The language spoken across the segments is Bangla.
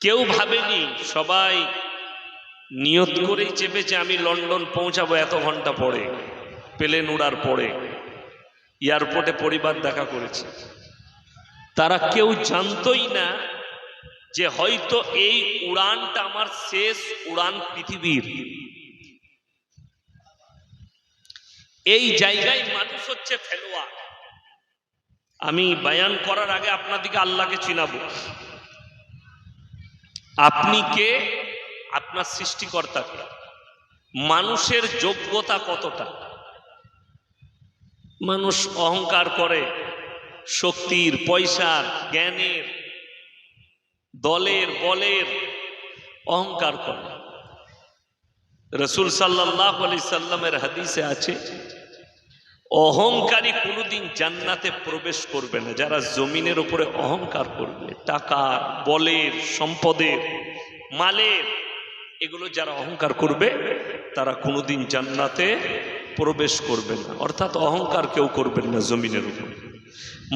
কেউ ভাবেনি, সবাই নিয়ত করেই চেপেছে, আমি লন্ডন পৌঁছাবো এত ঘণ্টা পরে, প্লেন উড়ার পরে। এয়ারপোর্টে পরিবার দেখা করেছে। তারা কেউ জানতই না যে হয়তো এই উড়ানটা আমার শেষ উড়ান পৃথিবীর। এই জায়গায় মানুষ হচ্ছে ফেলোয়া আমি বায়ান করার আগে আপনাদিকে আল্লাহকে চিনাবো। আপনি কে? আপনার সৃষ্টিকর্তা কে মানুষের যোগ্যতা কতটা? মানুষ অহংকার করে, শক্তির, পয়সার, জ্ঞানের, দলের, বলের অহংকার করে। রসুল সাল্লাহ আলি সাল্লামের হাদিসে আছে অহংকারী কোনোদিন জান্নাতে প্রবেশ করবে না। যারা জমিনের উপরে অহংকার করবে টাকার বলের, সম্পদের, মালের, এগুলো যারা অহংকার করবে, তারা কোনোদিন জান্নাতে প্রবেশ করবে না। অর্থাৎ অহংকার কেউ করবেন না জমিনের উপরে।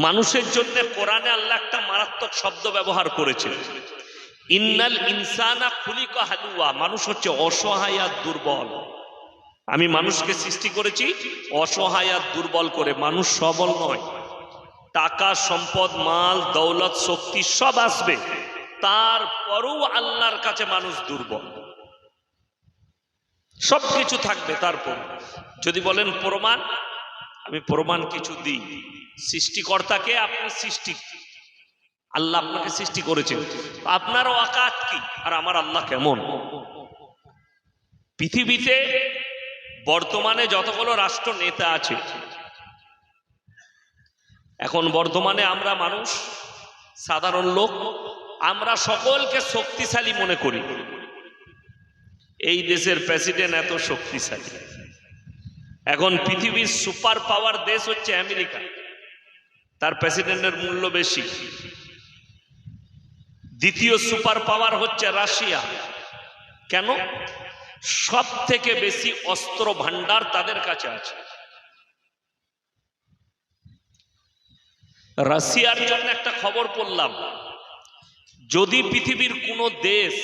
মানুষের জন্য কোরআনে আল্লাহ একটা মারাত্মক শব্দ ব্যবহার করেছে। ইন্নাল ইনসানা খুলিক হালুয়া। মানুষ হচ্ছে অসহায় আর দুর্বল। আমি মানুষকে সৃষ্টি করেছি অসহায় আর দুর্বল করে। মানুষ সবল নয়। টাকা, সম্পদ, মাল, দৌলত, শক্তি সব আসবে। তারপরও আল্লাহর কাছে মানুষ দুর্বল। সব কিছু থাকবে তারপর যদি বলেন প্রমাণ, আমি প্রমাণ কিছু দিই। সৃষ্টিকর্তাকে আপনি সৃষ্টি, আল্লাহ আপনাকে সৃষ্টি করেছেন। আপনার অকাত কি? আর আমার আল্লাহ কেমন? পৃথিবীতে বর্তমানে যতগুলো রাষ্ট্র নেতা আছে, এখন বর্তমানে আমরা মানুষ, সাধারণ লোক, আমরা সকলকে শক্তিশালী মনে করি। এই দেশের প্রেসিডেন্ট এত শক্তিশালী। এখন পৃথিবীর সুপার পাওয়ার দেশ হচ্ছে আমেরিকা। তার প্রেসিডেন্টের মূল্য বেশি। দ্বিতীয় সুপার পাওয়ার হচ্ছে রাশিয়া। কেন? সব থেকে বেশি অস্ত্র ভান্ডার তাদের কাছে আছে। রাশিয়ার জন্য একটা খবর পড়লাম। যদি পৃথিবীর কোনো দেশ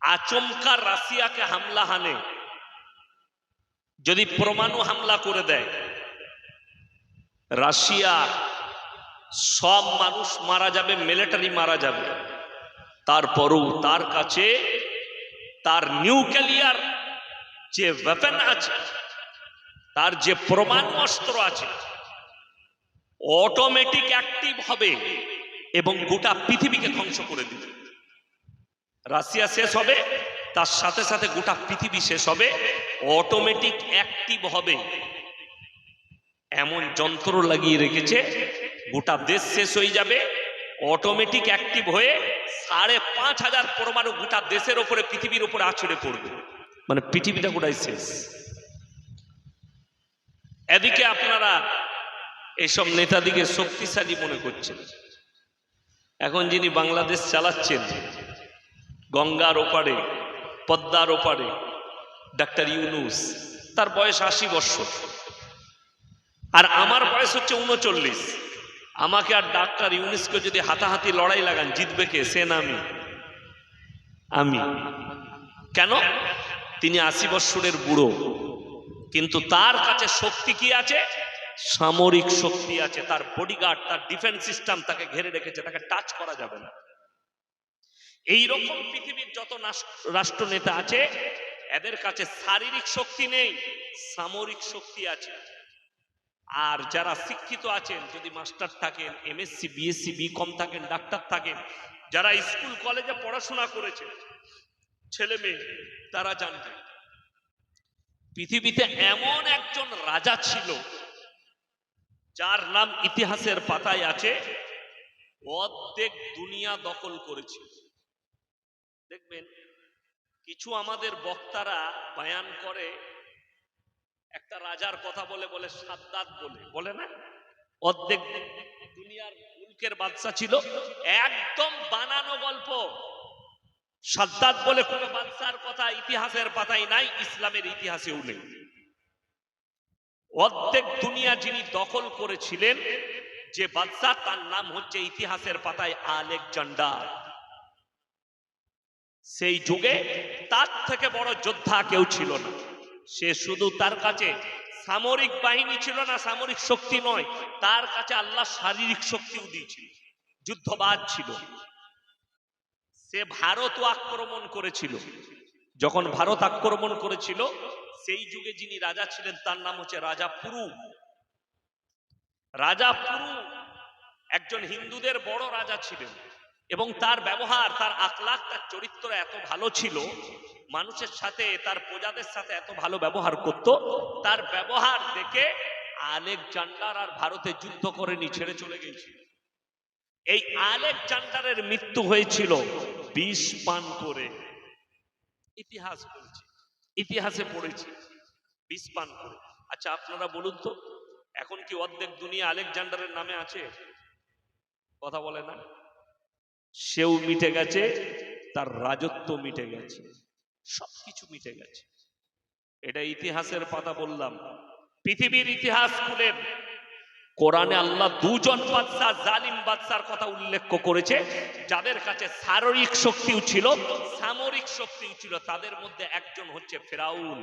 আচমকা রাশিয়াকে হামলা হানে, যদি পরমাণু হামলা করে দেয়, রাশিয়া সব মানুষ মারা যাবে মিলিটারি মারা যাবে। তারপরও তার কাছে তার নিউক্লিয়ার যে ওয়েপন আছে, তার যে পরমাণু অস্ত্র আছে অটোমেটিক অ্যাক্টিভ হবে এবং গোটা পৃথিবীকে ধ্বংস করে দিবে। রাশিয়া শেষ হবে, তার সাথে সাথে গোটা পৃথিবী শেষ হবে অটোমেটিক অ্যাক্টিভ হবে। এমন যন্ত্র লাগিয়ে রেখেছে, গোটা দেশ শেষ হয়ে যাবে অটোমেটিক অ্যাক্টিভ হয়ে সাড়ে পাঁচ হাজার পরমাণু গোটা দেশের ওপরে, পৃথিবীর উপরে আছড়ে পড়বে। মানে পৃথিবীটা গোটাই শেষ। এদিকে আপনারা এইসব নেতাদিকে শক্তিশালী মনে করছেন। এখন যিনি বাংলাদেশ চালাচ্ছেন, গঙ্গার ওপারে, পদ্মার ওপারে, ডাক্তার ইউনুস, তার বয়স আশি বৎসর আর আমার বয়স হচ্ছে উনচল্লিশ। আমাকে আর ডাক্তার ইউনুসকে যদি হাতাহাতি লড়াই লাগান, জিতবে কে? সেন আমি? আমি। কেন? তিনি আশি বৎসরের বুড়ো। কিন্তু তার কাছে শক্তি কি আছে? সামরিক শক্তি আছে। তার বডিগার্ড তার ডিফেন্স সিস্টেম তাকে ঘিরে রেখেছে। তাকে টাচ করা যাবে না। এই রকম পৃথিবীর যত রাষ্ট্র নেতা আছে, এদের কাছে শারীরিক শক্তি নেই, সামরিক শক্তি আছে। আর যারা শিক্ষিত আছেন, যদি মাস্টার থাকেন এমএসসি বিএসসি বি কম থাকেন, ডাক্তার থাকেন, যারা স্কুল, কলেজে পড়াশোনা করেছেন, ছেলে মেয়ে, তারা জানবে পৃথিবীতে এমন একজন রাজা ছিল, যার নাম ইতিহাসের পাতায় আছে, অর্ধেক দুনিয়া দখল করেছিল দেখবেন, কিছু আমাদের বক্তারা বায়ান করে একটা রাজার কথা বলে বলে সাদ্দাত বলে বলে না? অর্ধেক দুনিয়ার মুলকের বাদশা ছিল, একদম বানানো গল্প। সাদ্দাত বলে, কোন বাদশার কথা ইতিহাসের পাতায় নাই, ইসলামের ইতিহাসেও নেই। অর্ধেক দুনিয়া যিনি দখল করেছিলেন, যে বাদশাহ তার নাম হচ্ছে ইতিহাসের পাতায় আলেকজান্ডার। সেই যুগে তার থেকে বড় যোদ্ধা কেউ ছিল না। সে শুধু তার কাছে সামরিক বাহিনী ছিল না, সামরিক শক্তি নয়, তার কাছে আল্লাহ শারীরিক শক্তিও দিয়েছিল, যুদ্ধবাজ ছিল। সে ভারতও আক্রমণ করেছিল। যখন ভারত আক্রমণ করেছিল, সেই যুগে যিনি রাজা ছিলেন, তার নাম হচ্ছে রাজা পুরু। রাজা পুরু একজন হিন্দুদের বড় রাজা ছিলেন। এবং তার ব্যবহার, তার আকলাক তার চরিত্র এত ভালো ছিল, মানুষের সাথে, তার প্রজাদের সাথে এত ভালো ব্যবহার করত, তার ব্যবহার দেখে আলেকজান্ডার আর ভারতে যুদ্ধ করেনি ছেড়ে চলে গিয়েছিল। এই আলেকজান্ডারের মৃত্যু হয়েছিল বিষ পান করে। ইতিহাস বলছে, ইতিহাসে পড়েছি, বিষ পান করে। আচ্ছা আপনারা বলুন তো, এখন কি অর্ধেক দুনিয়া আলেকজান্ডারের নামে আছে? কথা বলে না? সেও মিটে গেছে, তার রাজত্ব মিটে গেছে, সবকিছু মিটে গেছে। এটা ইতিহাসের পাতা বললাম। পৃথিবীর ইতিহাস খুলেন। কোরআনে আল্লাহ দুজন বাদশাহ, জালিম বাদশার কথা উল্লেখ করেছে। যাদের কাছে শারীরিক শক্তিও ছিল, সামরিক শক্তিও ছিল, তাদের মধ্যে একজন হচ্ছে ফেরাউন।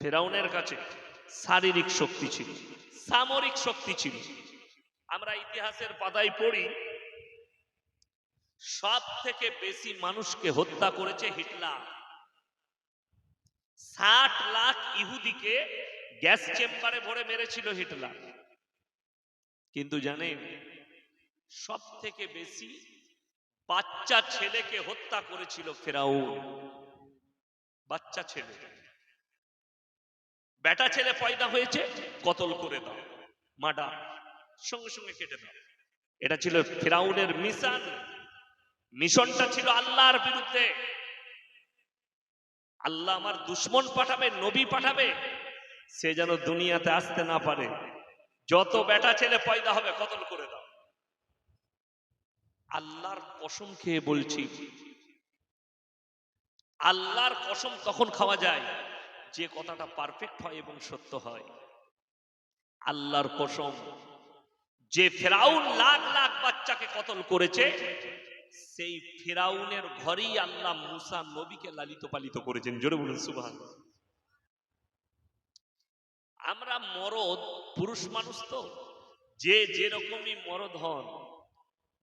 ফেরাউনের কাছে শারীরিক শক্তি ছিল, সামরিক শক্তি ছিল। আমরা ইতিহাসের পাতায় পড়ি সব থেকে বেশি মানুষকে হত্যা করেছে হিটলার। ষাট লাখ ইহুদিকে গ্যাস চেম্বারে ভরে মেরেছিল হিটলার। কিন্তু জানেন সব থেকে বেশি বাচ্চা ছেলেকে হত্যা করেছিল ফেরাউন। বাচ্চা ছেলে। বেটা ছেলে পয়দা হয়েছে, কতল করে দাও মাডা সঙ্গে সঙ্গে কেটে দাও। এটা ছিল ফেরাউনের মিশন। মিশনটা ছিল আল্লাহর বিরুদ্ধে। আল্লাহ আমার দুশ্মন পাঠাবে, নবী পাঠাবে, সে যেন দুনিয়াতে আসতে না পারে। যত বেটা ছেলে পয়দা হবে কতল করে দাও। আল্লাহর কসম খেয়ে বলছি, আল্লাহর কসম তখন খাওয়া যায়? যে কথাটা পারফেক্ট হয় এবং সত্য হয়। আল্লাহর কসম, যে ফেরাউন লাখ লাখ বাচ্চাকে কতল করেছে সেই ফেরাউনের ঘরেই আল্লাহ মুসা নবীকে লালিত পালিত করেছেন। জোরে বলুন, সুবহান। আমরা মরদ, পুরুষ মানুষ তো। যে যেরকমই মরদ হন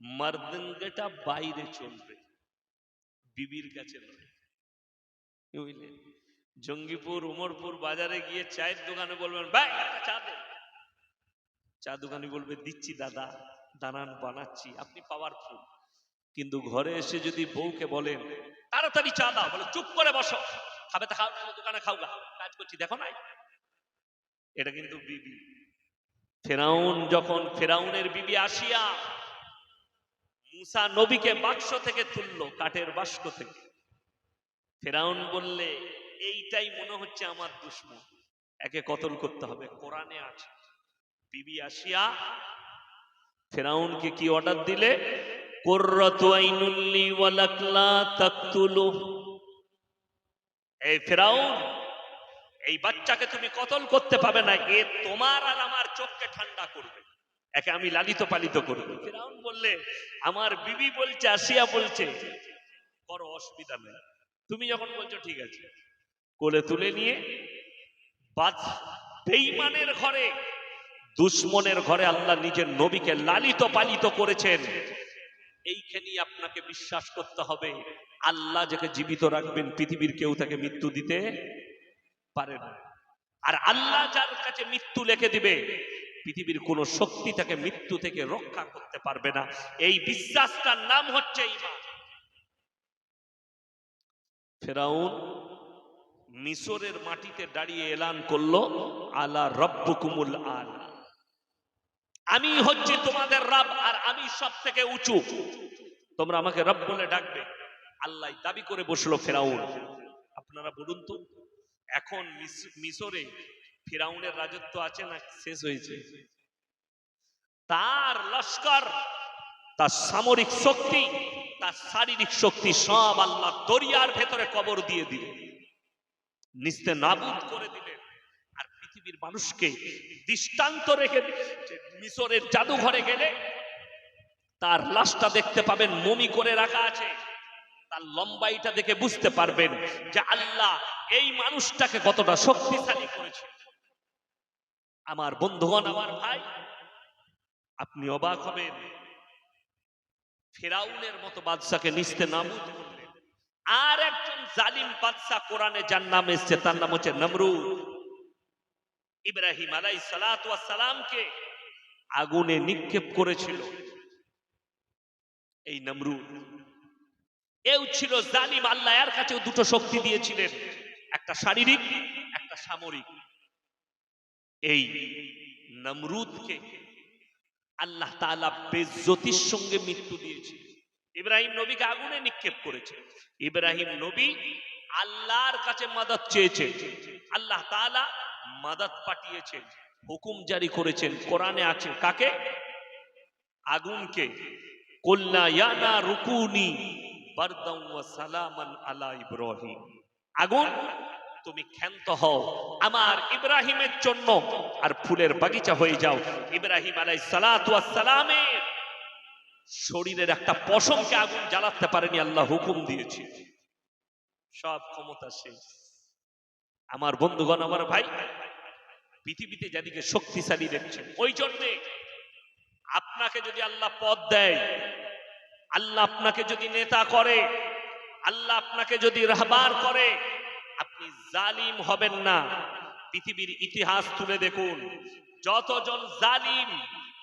মার্দিনগেটা বাইরে চলবে, বিবির কাছে বুঝলেন জঙ্গিপুর, উমরপুর বাজারে গিয়ে চায়ের দোকানে বলবেন, ভাই চা দে। চা দোকানি বলবে, দিচ্ছি দাদা, দানান বানাচ্ছি, আপনি পাওয়ারফুল। কিন্তু ঘরে এসে যদি বউকে বলেন, তাড়াতাড়ি চা দাও, বলে, চুপ করে বসো। খাবে তা খাও, দোকানে খাও গা, কাজ করছি, দেখো নাই? এটা কিন্তু বিবি। ফেরাউন যখন ফেরাউনের বিবি আসিয়া মুসা নবীকে বাক্স থেকে তুললো, কাঠের বাস্ক থেকে। ফেরাউন বললে, এইটাই মনে হচ্ছে আমার দুশ্মন। একে কতল করতে হবে? কোরআনে আছে। বিবি আসিয়া ফেরাউনকে কি অর্ডার দিলে? এই ফেরাউন, এই বাচ্চাকে তুমি কতল করতে পাবে না, এ তোমার আর আমার চোখকে ঠান্ডা করবে। একে আমি লালিত পালিত করব। ফেরাউন বললে, আমার বিবি বলছে, আসিয়া বলছে, বড় অসুবিধা নেই। তুমি যখন বলছো, ঠিক আছে। কোলে তুলে নিয়ে বাদ বেইমানের ঘরে, দুশ্মনের ঘরে আল্লাহ নিজের নবীকে লালিত পালিত করেছেন। এইখানেই আপনাকে বিশ্বাস করতে হবে। আল্লাহ যাকে জীবিত রাখবেন, পৃথিবীর কেউ তাকে মৃত্যু দিতে পারে না। আর আল্লাহ যার কাছে মৃত্যু লেখে দিবে, পৃথিবীর কোন শক্তি তাকে মৃত্যু থেকে রক্ষা করতে পারবে না। এই বিশ্বাসটার নাম হচ্ছে ফেরাউন মিশরের মাটিতে দাঁড়িয়ে এলান করল, আলা রব্বুকুমুল আলা। আমি হচ্ছি তোমাদের রব আর আমি সব থেকে উঁচু। তোমরা আমাকে রব বলে ডাকবে। আল্লাহ দাবি করে বসল ফেরাউন। আপনারা বলুন তো, এখন মিশরে ফেরাউনের রাজত্ব আছে না শেষ হয়েছে? তার লস্কর, তার সামরিক শক্তি, তার শারীরিক শক্তি সব আল্লাহ দরিয়ার ভেতরে কবর দিয়ে দিলেন। নিস্তে নাবুদ করে দিলেন। পৃথিবীর মানুষকে দৃষ্টান্ত রেখে মিশরের জাদুঘরে গেলে তার লাশটা দেখতে পাবেন, মমি করে রাখা আছে। তার লম্বাইটা দেখে বুঝতে পারবেন যে আল্লাহ এই মানুষটাকে কতটা শক্তিশালী করেছে। আমার বন্ধুগণ, আমার ভাই, আপনি অবাক হবেন। ফেরাউনের মতো বাদশাকে নিস্তে নামুদ আর একজন জালিম বাদশাহ কোরআনে যার নাম এসছে, তার নাম হচ্ছে নমরুদ। ইব্রাহিম আলাই সালামকে আগুনে নিক্ষেপ করেছিল। এই নমরুদ, এও ছিল জালিম, আল্লাহ এর কাছেও দুটো শক্তি দিয়েছিলেন, একটা শারীরিক, একটা সামরিক। এই নমরুদকে আল্লাহ তাআলা বেজ্জতির সঙ্গে মৃত্যু দিয়েছে। ইব্রাহিম নবীকে আগুনে নিক্ষেপ করেছে। ইব্রাহিম নবী আল্লাহর কাছে মাদত চেয়েছে। আল্লাহ তাআলা মাদত পাঠিয়েছেন, হুকুম জারি করেছেন, কোরআনে আছে, কাকে? আগুনকে। কল্লা ইয়ানা রুকুনি সালামান আলা ইব্রাহিম। আগুন, তুমি ক্ষান্ত হও, আমার ইব্রাহিমের জন্য, আর ফুলের বাগিচা হয়ে যাও। ইব্রাহিম আলাই সালামের শরীরের একটা পশমকে আগুন জ্বালাতে পারেনি, আল্লাহ হুকুম দিয়েছে। সব ক্ষমতা শেষ। আমার বন্ধুগণ, আমার ভাই পৃথিবীতে যাদিকে শক্তিশালী দেখছেন ওই জন্যে আপনাকে যদি আল্লাহ পদ দেয়, আল্লাহ আপনাকে যদি নেতা করে, আল্লাহ আপনাকে যদি রাহবার করে, আপনি জালিম হবেন না। পৃথিবীর ইতিহাস তুলে দেখুন, যতজন জালিম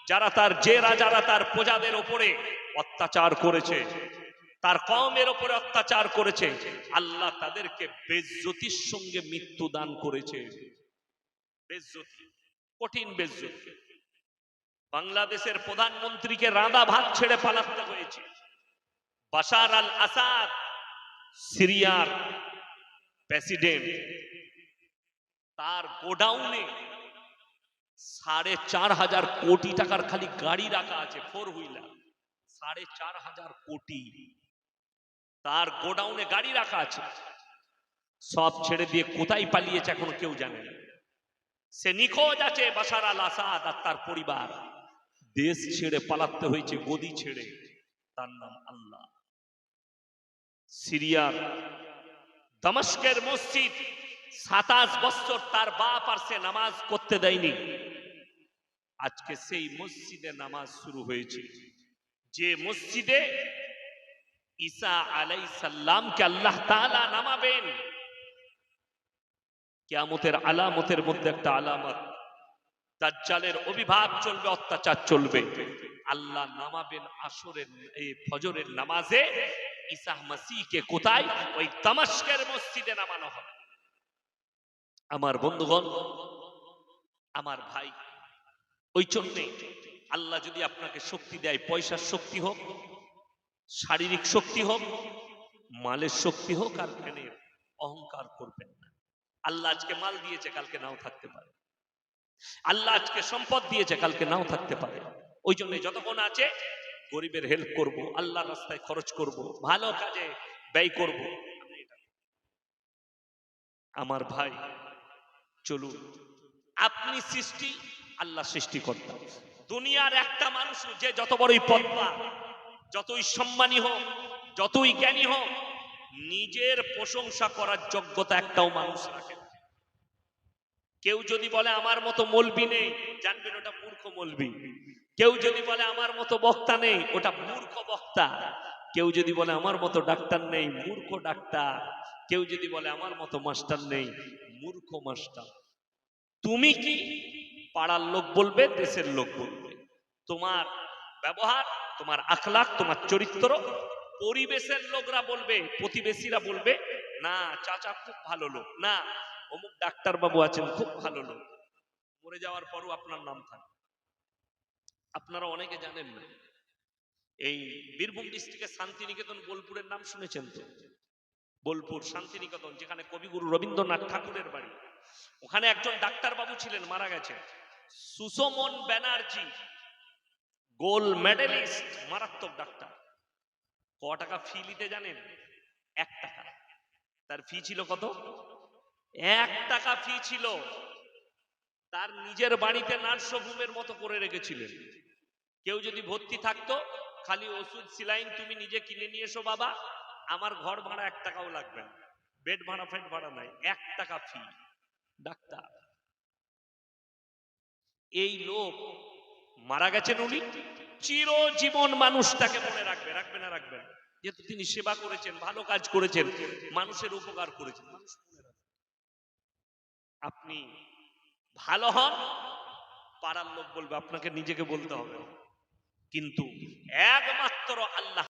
যারা তার যে রাজারা তার প্রজাদের ওপরে অত্যাচার করেছে, তার কমের ওপরে অত্যাচার করেছে, আল্লাহ তাদেরকে বেজ্জতির সঙ্গে মৃত্যু দান করেছে। বেজ্জতি, কঠিন বেজ্জতি। বাংলাদেশের প্রধানমন্ত্রীকে রাঁধা ভাত ছেড়ে পালাতে হয়েছে। বাশার আল আসাদ, সিরিয়ার প্রেসিডেন্ট। তার গোডাউনে সাড়ে চার হাজার কোটি টাকার খালি গাড়ি রাখা আছে, ফোর হুইলার। সাড়ে চার হাজার কোটি। তার গোডাউনে গাড়ি রাখা আছে। সব ছেড়ে দিয়ে কোথায় পালিয়েছে এখন কেউ জানে না। সে নিখোঁজ আছে বাসার আল আসাদ আর তার পরিবার। দেশ ছেড়ে পালাতে হয়েছে, গদি ছেড়ে। তার নাম আল্লাহ। সিরিয়ার দামাস্কের মসজিদ সাতাশ বছর তার বাপ আর সে নামাজ করতে দেয়নি। আজকে সেই মসজিদে নামাজ শুরু হয়েছে। যে মসজিদে ঈসা আলাই সাল্লামকে আল্লাহ তাআলা নামাবেন কিয়ামতের আলামতের মধ্যে একটা আলামত। দাজ্জালের অভিভাব চলবে, অত্যাচার চলবে। আল্লাহ নামাবেন আসরের, এই ফজরের নামাজে ঈসা মাসিহকে কোথায়? ওই দামাস্কের মসজিদে নামানো হবে। আমার বন্ধুগণ, আমার ভাই, ওই জন্যে আল্লাহ যদি আপনাকে শক্তি দেয়, পয়সার শক্তি হোক, শারীরিক শক্তি হোক, মালের শক্তি হোক, আর জ্ঞানের অহংকার করবেন না। আল্লাহ আজকে মাল দিয়েছে, কালকে নাও থাকতে পারে। আল্লাহ আজকে সম্পদ দিয়েছে, কালকে নাও থাকতে পারে। ওই জন্য যতক্ষণ আছে, গরিবের হেল্প করব, আল্লাহর রাস্তায় খরচ করব, ভালো কাজে ব্যয় করব। আমার ভাই, চলুন। আপনি সৃষ্টি, আল্লাহ সৃষ্টিকর্তা। দুনিয়ার একটা মানুষ, যে যত বড়ই পদ্মা যতই সম্মানী হোক, যতই জ্ঞানী হোক, নিজের প্রশংসা করার যোগ্যতা একটাও মানুষ রাখে। কেউ যদি বলে আমার মতো মলবি নেই, জানবেন ওটা মূর্খ মলবি। কেউ যদি বলে আমার মতো বক্তা নেই, ওটা মূর্খ বক্তা। কেউ যদি বলে আমার মতো ডাক্তার নেই, মূর্খ ডাক্তার। কেউ যদি বলে আমার মতো মাস্টার নেই, মূর্খ মাস্টার। তুমি কি পাড়ার লোক বলবে, দেশের লোক বলবে? তোমার ব্যবহার, তোমার আখলাখ, তোমার চরিত্র পরিবেশের লোকরা বলবে, প্রতিবেশীরা বলবে, না, চাচা খুব ভালো লোক। না অমুক ডাক্তার বাবু আছেন, খুব ভালো লোক। মরে যাওয়ার পরও আপনার নাম থাকে আপনারা অনেকে জানেন না। এই বীরভূম ডিস্ট্রিক্টের শান্তিনিকেতন বোলপুরের নাম শুনেছেন তো? বোলপুর শান্তিনিকেতন, যেখানে কবিগুরু রবীন্দ্রনাথ ঠাকুরের বাড়ি। ওখানে একজন ডাক্তার বাবু ছিলেন, মারা গেছেন। সুসমন ব্যানার্জি, গোল্ড মেডেলিস্ট, মারাত্মক ডাক্তার। ক টাকা ফি নিতে জানেন? এক টাকা। তার ফি ছিল কত? এক টাকা ফি ছিল। তার নিজের বাড়িতে নার্সভূমের মতো করে রেখেছিলেন। কেউ যদি ভর্তি থাকতো, খালি ওষুধ, সিলাইন তুমি নিজে কিনে নিয়ে এসো বাবা, আমার ঘর ভাড়া এক টাকাও লাগবে না। বেড ভাড়া ফেড ভাড়া নাই, এক টাকা ফি ডাক্তার, এই লোক মারা গেছেন উনি। চিরজীবন মানুষ তাকে মনে রাখবে রাখবে না রাখবেন যেহেতু তিনি সেবা করেছেন, ভালো কাজ করেছেন, মানুষের উপকার করেছেন। মানুষ মনে রাখবে। আপনি ভালো হন পাড়ার লোক বলবে আপনাকে নিজেকে বলতে হবে। কিন্তু একমাত্র আল্লাহ